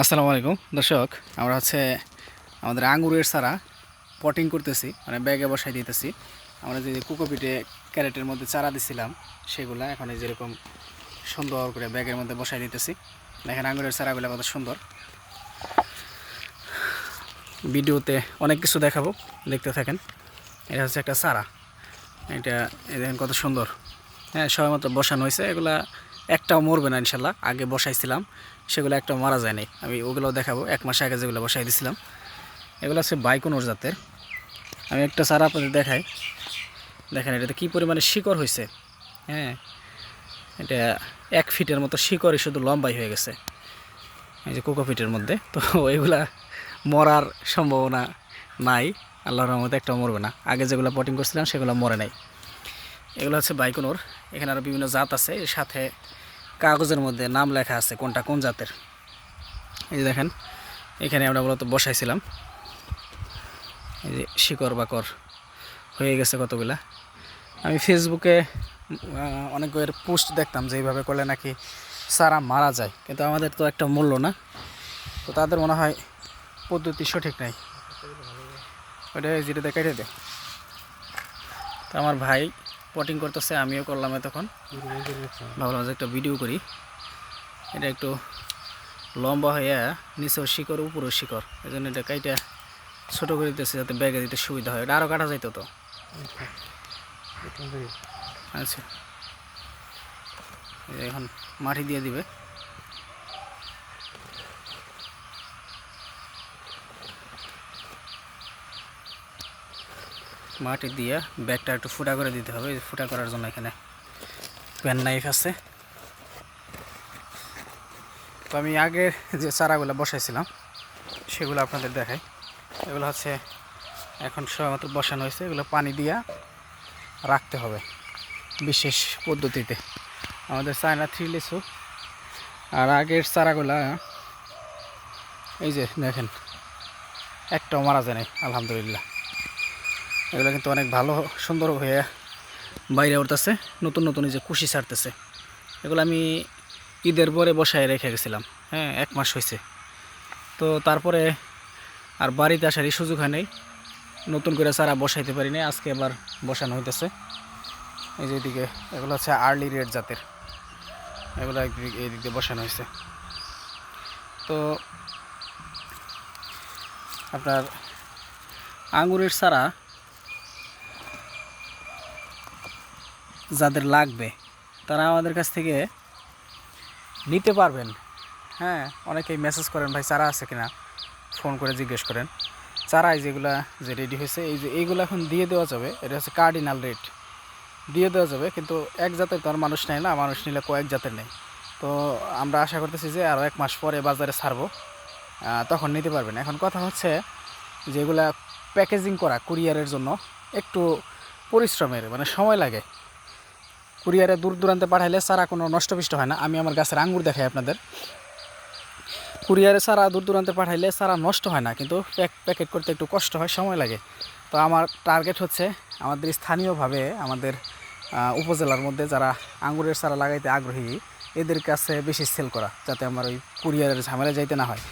আসসালামু আলাইকুম। দর্শক, আমরা হচ্ছে আমাদের আঙ্গুরের সারা পটিং করতেছি মানে ব্যাগে বসাই দিতেছি। আমরা যে কুকোপিটে ক্যারেটের মধ্যে চারা দিছিলাম, সেগুলা এখন এই যেরকম সুন্দর করে ব্যাগের মধ্যে বসাই দিতেছি। দেখেন আঙ্গুরের চারাগুলো কত সুন্দর। ভিডিওতে অনেক কিছু দেখাবো, দেখতে থাকেন। এটা হচ্ছে একটা চারা। এটা দেখেন কত সুন্দর। হ্যাঁ সবাই মতো বসানো হয়েছে। এগুলা একটাও মরবে না ইনশাল্লাহ। আগে বসাইছিলাম। সেগুলো একটা মারা যায়নি আমি ওগুলো দেখাবো। এক মাস আগে যেগুলো বসাই দিছিলাম, এগুলো হচ্ছে বাইকোনোর জাতের। আমি একটা চারা আপনাদের দেখাই। দেখেন, এটাতে কী পরিমাণে শিকড় হয়েছে হ্যাঁ এটা এক ফিটের মতো শিকড়ই শুধু লম্বাই হয়ে গেছে। এই যে কোকোপিটের মধ্যে। তো এগুলা মরার সম্ভাবনা নাই। আল্লাহর রহমতে একটা মরবে না। আগে যেগুলো পটিং করছিলাম, সেগুলো মরে নাই। এগুলো হচ্ছে বাইকোনোর। এখানে আরও বিভিন্ন জাত আছে। এর সাথে কাগজের মধ্যে নাম লেখা আছে কোনটা কোন জাতের। এই যে দেখেন, এখানে আমরা মূলত বসাইছিলাম। এই যে শিকড় বাকর হয়ে গেছে কতগুলা। আমি ফেসবুকে অনেকের পোস্ট দেখতাম যে এইভাবে করলে নাকি সারা মারা যায়। কিন্তু আমাদের তো একটা মূল্য না। তো তাদের মনে হয় পদ্ধতি সঠিক নাই। ওটা যেটা দেখাই দে। তো আমার ভাই পটিং করতেছে, আমিও করলাম তখন ভাবলাম যে একটা ভিডিও করি। এটা একটু লম্বা হয়ে নিচের শিকড়, উপরের শিকড়। এই জন্য এটা কাইটা ছোটো করে দিতেছে যাতে ব্যাগে দিতে সুবিধা হয়। এটা আরও কাটা যাইতো তো। আচ্ছা। এখন মাটি দিয়ে দিবে। মাটি দিয়ে ব্যাগটা একটু ফুটা করে দিতে হবে ফুটা করার জন্য এখানে প্যান নাইফ আছে। তো আমি আগে যে চারাগুলো বসাইছিলাম, সেগুলো আপনাদের দেখাই। এগুলো হচ্ছে এখন সময়মতো বসানো হয়েছে, এগুলো পানি দিয়া রাখতে হবে বিশেষ পদ্ধতিতে। আমাদের চায়না থ্রি লিচু আর আগের চারাগুলা, এই যে দেখেন, একটাও মারা যায় নাই, আলহামদুলিল্লাহ। এগুলো কিন্তু অনেক ভালো, সুন্দর হয়ে বাইরে উঠতেছে। নতুন নতুন যে কুশি ছাড়তেছে। এগুলো আমি ঈদের পরে বসায় রেখে গেছিলাম। হ্যাঁ এক মাস হয়েছে। তো তারপরে আর বাড়িতে আসারই সুযোগ হয় নাই। নতুন করে চারা বসাইতে পারি নাই আজকে এবার বসানো হইতেছে। এই যে এদিকে, এগুলো হচ্ছে আর্লি রেড জাতের। এগুলো একদিক এই দিক দিয়ে বসানো হয়েছে তো আপনার আঙুরের চারা যাদের লাগবে, তারা আমাদের কাছ থেকে নিতে পারবেন। হ্যাঁ অনেকেই মেসেজ করেন, ভাই, চারা আছে কিনা? ফোন করে জিজ্ঞেস করেন। চারাই যেগুলা যে রেডি হয়েছে, এই যে এইগুলো এখন দিয়ে দেওয়া যাবে, এটা হচ্ছে কার্ডিনাল রেট দিয়ে দেওয়া যাবে, কিন্তু এক জাতের তো আর মানুষ নেয় না, মানুষ নিলে কয়েক জাতের নেই। তো আমরা আশা করতেছি যে আরও এক মাস পরে বাজারে ছাড়বো তখন নিতে পারবেন। এখন কথা হচ্ছে যেগুলা প্যাকেজিং করা কুরিয়ারের জন্য একটু পরিশ্রমের মানে সময় লাগে। কুরিয়ারে দূর দূরান্তে পাঠাইলে সারা কোনো নষ্টপিষ্ট হয় না। আমি আমার গাছের আঙ্গুর দেখাই আপনাদের। কুরিয়ারে সারা দূর দূরান্তে পাঠাইলে সারা নষ্ট হয় না, কিন্তু প্যাক প্যাকেট করতে একটু কষ্ট হয়, সময় লাগে। তো আমার টার্গেট হচ্ছে আমাদের স্থানীয়ভাবে আমাদের উপজেলার মধ্যে যারা আঙ্গুরের চারা লাগাইতে আগ্রহী, এদের কাছে বেশি সেল করা, যাতে আমার ওই কুরিয়ারের ঝামেলা যাইতে না হয়।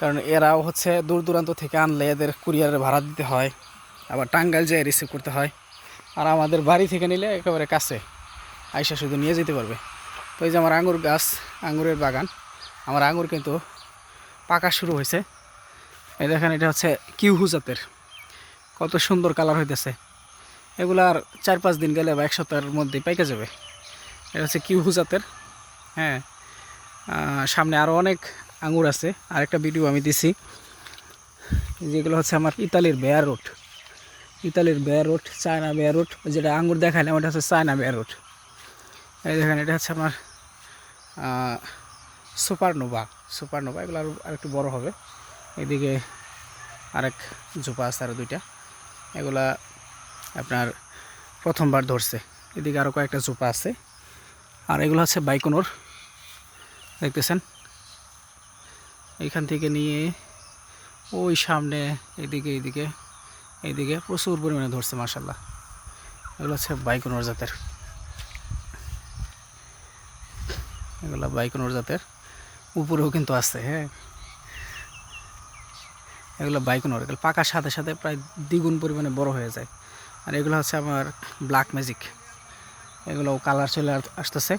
কারণ এরাও হচ্ছে দূর দূরান্ত থেকে আনলে এদের কুরিয়ারের ভাড়া দিতে হয়, আবার টাঙ্গাইল যেয়ে রিসিভ করতে হয়। আর আমাদের বাড়ি থেকে নিলে একেবারে কাছে। আইসা শুধু নিয়ে যেতে পারবে। তো এই যে আমার আঙ্গুর গাছ আঙুরের বাগান, আমার আঙ্গুর কিন্তু পাকা শুরু হয়েছে। এই দেখেন, এটা হচ্ছে কিউহু জাতের। কত সুন্দর কালার হইতেছে। এগুলো আর চার পাঁচ দিন গেলে বা এক সপ্তাহের মধ্যেই পাইকে যাবে। এটা হচ্ছে কিউহু জাতের। হ্যাঁ সামনে আরও অনেক আঙুর আছে। আরেকটা ভিডিও আমি দিছি। যেগুলো হচ্ছে আমার ইতালির বেয়ার রোড ইতালির bear road China bare root যেটা আঙুর দেখাইলাম, ওটা হচ্ছে চায়না বেয়ার রোড এই দেখেন, এটা হচ্ছে আমার সুপারনোভা। সুপারনোভা, এগুলো আরও আরেকটু বড় হবে। এদিকে আরেক জোপা আছে আরও দুইটা। এগুলা আপনার প্রথমবার ধরছে। এদিকে আরও কয়েকটা জোপা আছে। আর এগুলো হচ্ছে বাইকোনোর। দেখতেছেন? এইখান থেকে নিয়ে ওই সামনে, এদিকে এদিকে এদিকে প্রচুর পরিমাণে ধরছে মাসাল্লাহ এগুলো হচ্ছে বাইকোনোর জাতের। এগুলো বাইকোনোর জাতের। উপরেও কিন্তু আছে হ্যাঁ। এগুলো বাইকোনোর, এগুলো পাকার সাথে সাথে প্রায় দ্বিগুণ পরিমাণে বড় হয়ে যায়। আর এগুলো হচ্ছে আমার ব্ল্যাক ম্যাজিক এগুলো কালার চলে আসতেছে।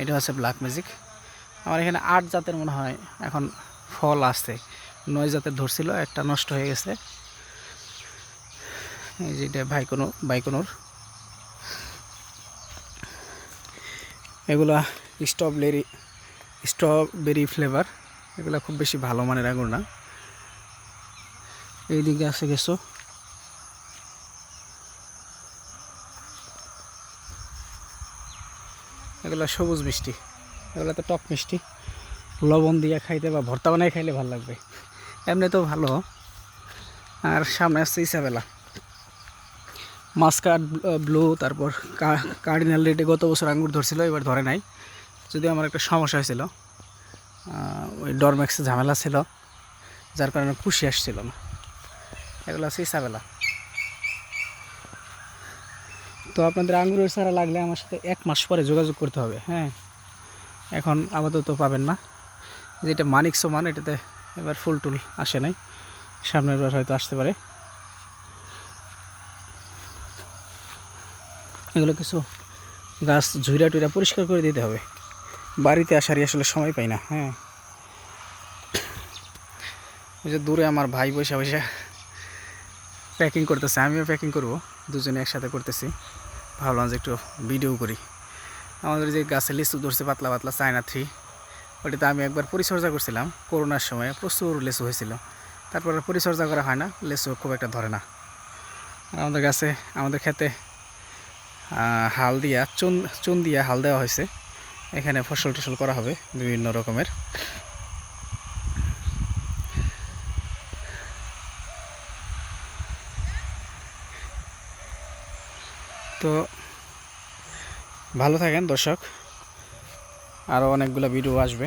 এটা হচ্ছে ব্ল্যাক ম্যাজিক আমার এখানে আট জাতের মনে হয় এখন ফল আসছে। নয় জাতের ধরছিল, একটা নষ্ট হয়ে গেছে। এই যে এটা ভাইকোনো বাইকোনোর। এগুলা স্ট্রবেরি স্ট্রবেরি ফ্লেভার এগুলা খুব বেশি ভালো মানের আঙুর না। এইদিকে আছে গেছো এগুলো সবুজ মিষ্টি। এগুলো তো টক মিষ্টি। লবণ দিয়ে খাইতে বা ভর্তা বানাই খাইলে ভালো লাগবে। এমনি তো ভালো। আর সামনে আসছে ইসাবেলা। মাস্কাট ব্লু, তারপর কার্ডিনাল রেটে গত বছর আঙ্গুর ধরছিল, এবার ধরে নাই। যদি আমার একটা সমস্যা হয়েছিল ওই ডরম্যাক্সে ঝামেলা ছিল, যার কারণে খুশি আসছিল না। এগুলো আছে ইসাবেলা। তো আপনাদের আঙ্গুরের সারা লাগলে আমার সাথে এক মাস পরে যোগাযোগ করতে হবে হ্যাঁ? এখন আপাতত পাবেন না। যেটা মানিক সমান, এটাতে এবার ফুল টুল আসে নাই। সামনের বার হয়তো আসতে পারে। এগুলো কিছু গাছ ঝুইরা টুইরা পরিষ্কার করে দিতে হবে। বাড়িতে আসারই আসলে সময় পাই না হ্যাঁ। ওই যে দূরে আমার ভাই বসে বসে প্যাকিং করতেছে, আমিও প্যাকিং করব, দুজনে একসাথে করতেছি। ভাবলাম যে একটু ভিডিও করি। আমাদের যে গাছে লিচু ধরছে, পাতলা পাতলা চায়না থ্রি ওটাতে আমি একবার পরিচর্যা করছিলাম। করোনার সময় প্রচুর লেচু হয়েছিল। তারপরে পরিচর্যা করা হয় না, লেচু খুব একটা ধরে না। আমাদের গাছে, আমাদের খেতে হাল দিয়া, চুন চুন দিয়া হাল দেওয়া হয়েছে। এখানে ফসল টসল করা হবে বিভিন্ন রকমের। তো ভালো থাকেন দর্শক। আরও অনেকগুলো ভিডিও আসবে।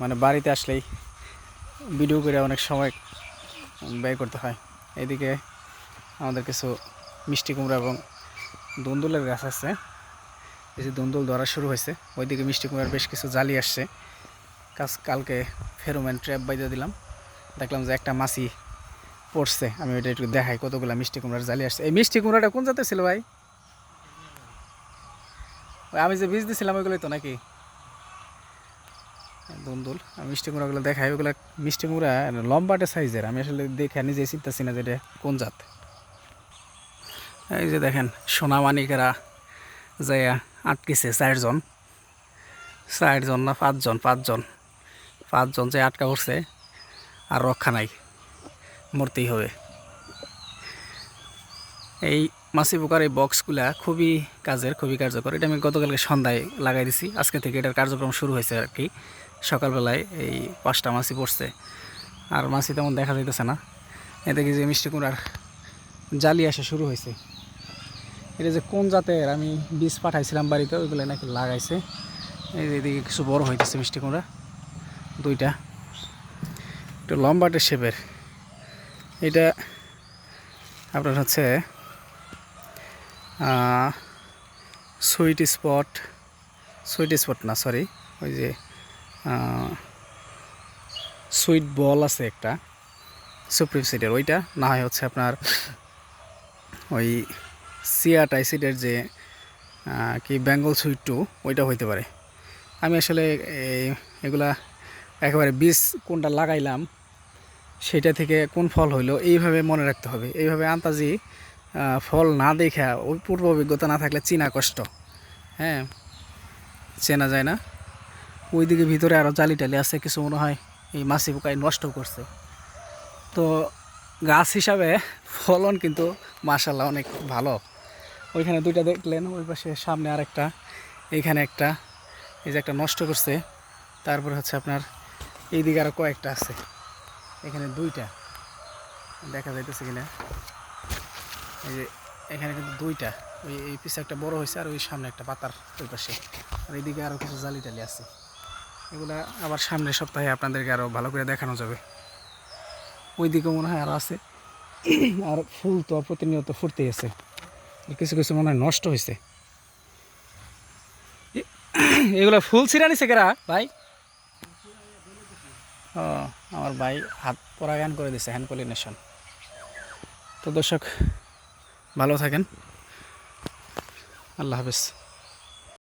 মানে বাড়িতে আসলেই ভিডিও করে অনেক সময় ব্যয় করতে হয়। এদিকে আমাদের কিছু মিষ্টি কুমড়া এবং দুন্দুলের গাছ আছে। এই যে দুন্দুল ধরা শুরু হয়েছে, ওইদিকে মিষ্টি কুমড়ার বেশ কিছু জালি আসছে। কাজ কালকে ফেরোম্যান ট্র্যাপ বাইদে দিলাম। দেখলাম যে একটা মাছি পড়ছে, আমি ওইটা একটু দেখাই কতগুলো মিষ্টি কুমড়ার জালি আসছে। এই মিষ্টি কুমড়াটা কোন জাতের ছিল ভাই? আমি যে বীজ দিছিলাম ওইগুলোই তো নাকি? দুন্দুল, আমি মিষ্টি কুমড়াগুলো দেখাই ওগুলো মিষ্টি কুমড়া লম্বাটে সাইজের, আমি আসলে দেখে নিজে চিন্তাছি না যে এটা কোন জাত। এই যে দেখেন, সোনামানিকেরা যাইয়া আটকেছে চারজন। চারজন না পাঁচজন পাঁচজন। পাঁচজন যে আটকা পড়ছে, আর রক্ষা নাই, মরতেই হবে। এই মাছি পোকার এই বক্সগুলা খুবই কাজের, খুবই কার্যকর। এটা আমি গতকালকে সন্ধ্যায় লাগাই দিছি। আজকে থেকে এটার কার্যক্রম শুরু হয়েছে আর কি। সকালবেলায় এই পাঁচটা মাছি পড়ছে। আর মাছি তেমন দেখা যাইতেছে না। এতে কি যে মিষ্টি কুমড়ার জালি আসা শুরু হয়েছে। এটা যে কোন জাতের? আমি বীজ পাঠাইছিলাম বাড়িতে, ওইগুলো নাকি লাগাইছে। এই এদিকে কিছু বড় হইতেছে মিষ্টি কুমড়া, দুইটা। একটু লম্বাটে শেপের। এটা আপনার হচ্ছে সুইট স্পট সুইট স্পট না, সরি, ওই যে সুইট বল আছে একটা, সুপ্রিম সিডের, ওইটা। না হয় হচ্ছে আপনার ওই সিয়াট আইসিডের যে কি বেঙ্গল সুইট টু, ওইটা হইতে পারে। আমি আসলে এগুলা একেবারে বীজ কোনটা লাগাইলাম, সেটা থেকে কোন ফল হইল, এইভাবে মনে রাখতে হবে। এইভাবে আন্তাজি ফল না দেখা, ওই পূর্ব অভিজ্ঞতা না থাকলে চিনা কষ্ট। হ্যাঁ চেনা যায় না। ওইদিকে ভিতরে আরও জালি টালি আছে, কিছু মনে হয় এই মাছি পোকায় নষ্ট করছে। তো গাছ হিসাবে ফলন কিন্তু মাশাল্লাহ অনেক ভালো। ওইখানে দুইটা দেখলেন, ওই পাশে সামনে আর একটা এইখানে একটা। এই যে একটা নষ্ট করছে, তারপরে হচ্ছে আপনার এইদিকে আরও কয়েকটা আছে। এখানে দুইটা। দেখা যাইতেছে কিনা? এই যে এখানে কিন্তু দুইটা। ওই এই পিছে একটা বড় হয়েছে আর ওই সামনে একটা পাতার ওই পাশে। আর এইদিকে আরও কিছু জালি টালি আছে। এগুলা আবার সামনের সপ্তাহে আপনাদেরকে আরও ভালো করে দেখানো যাবে। ওইদিকে মনে হয় আরও আছে। আর ফুল তো প্রতিনিয়ত ফুটতেই আছে। কিছু কিছু মনে হয় নষ্ট হয়েছে এগুলো ফুল ছিঁড়া নিছে কেরা? ভাই? ও, আমার ভাই হাত পরাগায়ন করে দিছে হ্যান্ড পলিনেশন তো দর্শক, ভালো থাকেন। আল্লাহ হাফিজ।